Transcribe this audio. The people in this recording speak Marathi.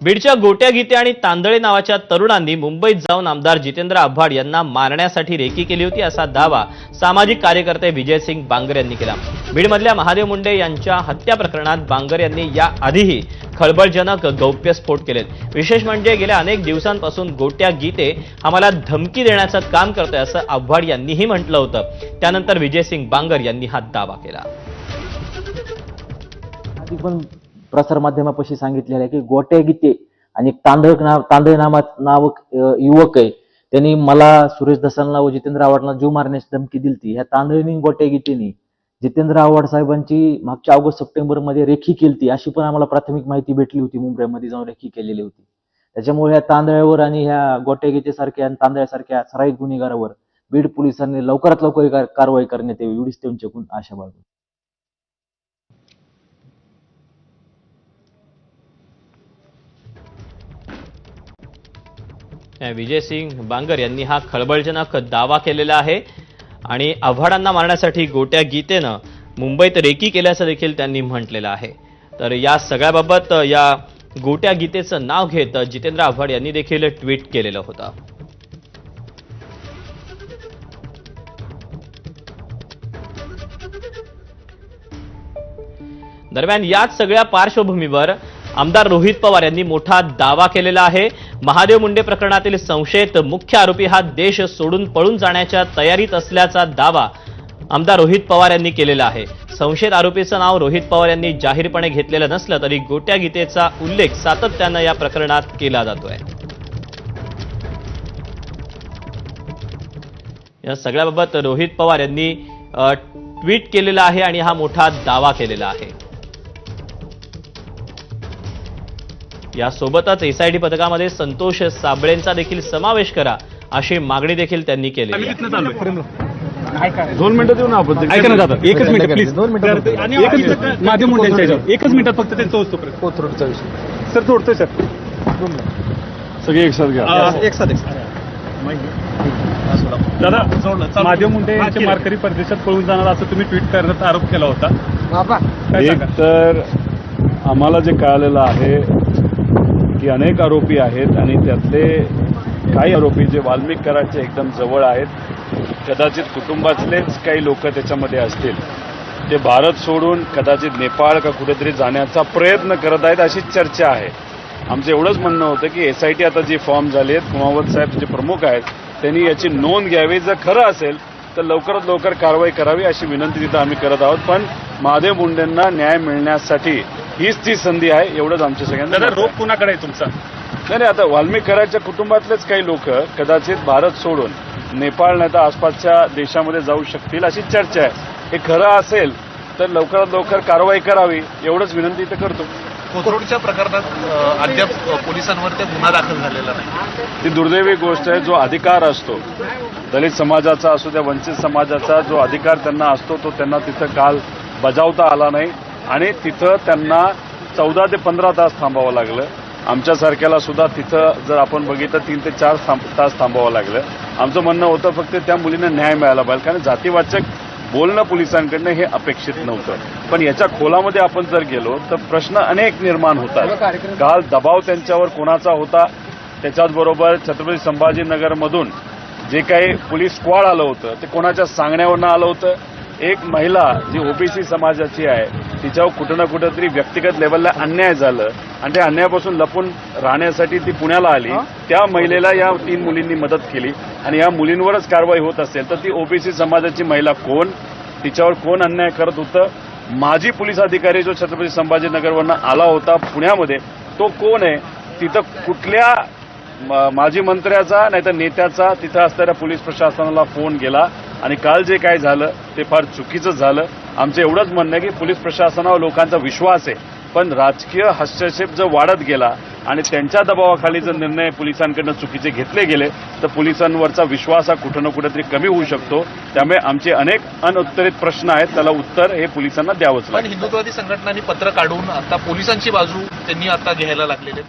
बीडच्या गोट्या गीते आणि तांदळे नावाच्या तरुणांनी मुंबईत जाऊन आमदार जितेंद्र आव्हाड यांना मारण्यासाठी रेकी केली होती असा दावा सामाजिक कार्यकर्ते विजयसिंग बांगर यांनी केला. बीडमधल्या महादेव मुंडे यांच्या हत्या प्रकरणात बांगर यांनी या आधीही खळबळजनक गौप्यस्फोट केलेत. विशेष म्हणजे गेल्या अनेक दिवसांपासून गोट्या गीते आम्हाला धमकी देण्याचं काम करतोय असं आव्हाड यांनीही म्हटलं होतं. त्यानंतर विजयसिंग बांगर यांनी हा दावा केला. पण प्रसारमाध्यमापाशी सांगितलेलं आहे की गोट्या गीते आणि तांदळ नाव तांदळ नामात नाव युवक आहे. त्यांनी मला सुरेश दसांना व जितेंद्र आव्हाडला जीव मारण्याची धमकी दिली ह्या तांदळीनी आणि गोट्या गीतेनी जितेंद्र आव्हाड साहेबांची मागच्या ऑगस्ट सप्टेंबरमध्ये रेखी केलती अशी पण आम्हाला प्राथमिक माहिती भेटली होती. मुंबईमध्ये जाऊन रेखी केलेली होती. त्याच्यामुळे ह्या तांदळावर आणि ह्या गोट्या गीतेसारख्या आणि तांदळासारख्या सराईत गुन्हेगारावर बीड पोलिसांनी लवकरात लवकर कारवाई करण्यात यावी एवढीच त्यांच्याकडून आशा बाळगतो विजयसिंग बांगर यांनी हा खळबळजनक दावा केलेला आहे. आणि आव्हाडांना मारण्यासाठी गोट्या गीतेनं मुंबईत रेकी केल्याचं देखील त्यांनी म्हटलेलं आहे. तर या सगळ्याबाबत या गोट्या गीतेचं नाव घेत जितेंद्र आव्हाड यांनी देखील ट्विट केलेलं होतं. दरम्यान याच सगळ्या पार्श्वभूमीवर आमदार रोहित पवार यांनी मोठा दावा केलेला आहे. महादेव मुंडे प्रकरणातील संशयित मुख्य आरोपी हा देश सोडून पळून जाण्याच्या तयारीत असल्याचा दावा आमदार रोहित पवार यांनी केलेला आहे. संशयित आरोपीचं नाव रोहित पवार यांनी जाहीरपणे घेतलेलं नसलं तरी गोट्या गीतेचा उल्लेख सातत्यानं या प्रकरणात केला जातोय. या सगळ्याबाबत रोहित पवार यांनी ट्विट केलेलं आहे आणि हा मोठा दावा केलेला आहे. यासोबतच एसआयटी पथकामध्ये संतोष साबळेंचा देखील समावेश करा अशी मागणी देखील त्यांनी केली दोन मिनिटं देऊ ना आपण ऐका ना दादा एकच मिनिट प्लीज एकच मिनिट माध्यम मुंडेंच्या ह्याच्यावर एकच मिनिटात फक्त त्यांचं होतो कोथरूडचा विषय. सर जोडतोय सर. सगळे एक साथ घ्या. एक साथ एक दादा माध्यम मुंडे यांचे मारकरी परदेशात पळून जाणार असं तुम्ही ट्विट करण्याचा आरोप केला होता. एक तर आम्हाला जे कळालेलं आहे की अनेक आरोपी आहेत आणि त्यातले काही आरोपी जे वाल्मिक कराडचे एकदम जवळ आहेत कदाचित कुटुंबातलेच काही लोक त्याच्यामध्ये असतील. ते भारत सोडून कदाचित नेपाळ का कुठेतरी जाण्याचा प्रयत्न करत आहेत अशी चर्चा आहे. आमचं एवढंच म्हणणं होतं की एस आय टी आता जी फॉर्म झाली आहेत कुमावत साहेब जे प्रमुख आहेत त्यांनी याची नोंद घ्यावी. जर खरं असेल तर लवकरात लवकर कारवाई करावी अशी विनंती तिथं आम्ही करत आहोत. पण महादेव मुंडेंना न्याय मिळण्यासाठी हीच ती संधी आहे एवढंच आमच्या सगळ्यांना. रोग कुणाकडे आहे तुमचा? नाही नाही आता वाल्मिक कराडच्या कुटुंबातलेच काही लोक कदाचित भारत सोडून नेपाळ नाही तर आसपासच्या देशामध्ये जाऊ शकतील अशी चर्चा आहे. हे खरं असेल तर लवकरात लवकर कारवाई करावी एवढंच विनंती इथं करतो. कोथरूडच्या प्रकरणात अद्याप पोलिसांवर ते गुन्हा दाखल झालेला नाही. ही दुर्दैवी गोष्ट आहे जो अधिकार असतो दलित समाजाचा असो त्या वंचित समाजाचा जो अधिकार त्यांना असतो तो त्यांना तिथं काल बजावता आला नाही. आणि तिथं त्यांना चौदा ते पंधरा तास थांबावं लागलं. आमच्यासारख्याला सुद्धा तिथं जर आपण बघितलं तीन ते चार तास थांबावं लागलं. आमचं म्हणणं होतं फक्त त्या मुलींना न्याय मिळाला पाहिजे कारण जातीवाचक बोलणं पोलिसांकडनं हे अपेक्षित नव्हतं. पण याच्या खोलामध्ये आपण जर गेलो तर प्रश्न अनेक निर्माण होतात. काल दबाव त्यांच्यावर कोणाचा होता? त्याच्याचबरोबर छत्रपती संभाजीनगरमधून जे काही पोलीस स्क्वॉड आलं होतं ते कोणाच्या सांगण्यावरनं आलं होतं? एक महिला जी ओबीसी समाजाची आहे तिच्यावर कुठं ना कुठं तरी व्यक्तिगत लेवलला अन्याय झालं आणि त्या अन्यायापासून लपून राहण्यासाठी ती पुण्याला आली. त्या महिलेला या तीन मुलींनी मदत केली आणि या मुलींवरच कारवाई होत असेल तर ती ओबीसी समाजाची महिला कोण? तिच्यावर कोण अन्याय करत होतं? माजी पोलीस अधिकारी जो छत्रपती संभाजीनगरवरनं आला होता पुण्यामध्ये तो कोण आहे? तिथं कुठल्या माजी मंत्र्याचा नाहीतर नेत्याचा तिथं असणाऱ्या पोलीस प्रशासनाला फोन गेला. आणि काल जे काय झालं ते फार चुकीचं झालं. आमचं एवढंच म्हणणं आहे की पोलीस प्रशासनावर लोकांचा विश्वास आहे. पण राजकीय हस्तक्षेप जर वाढत गेला आणि त्यांच्या दबावाखाली जर निर्णय पोलिसांकडनं चुकीचे घेतले गेले तर पोलिसांवरचा विश्वास हा कुठं ना कुठेतरी कमी होऊ शकतो. त्यामुळे आमचे अनेक अनउत्तरित प्रश्न आहेत त्याला उत्तर हे पोलिसांना द्यावंच पण लागेल. हिंदुत्ववादी संघटनांनी पत्र काढून आता पोलिसांची बाजू त्यांनी आता घ्यायला लागलेली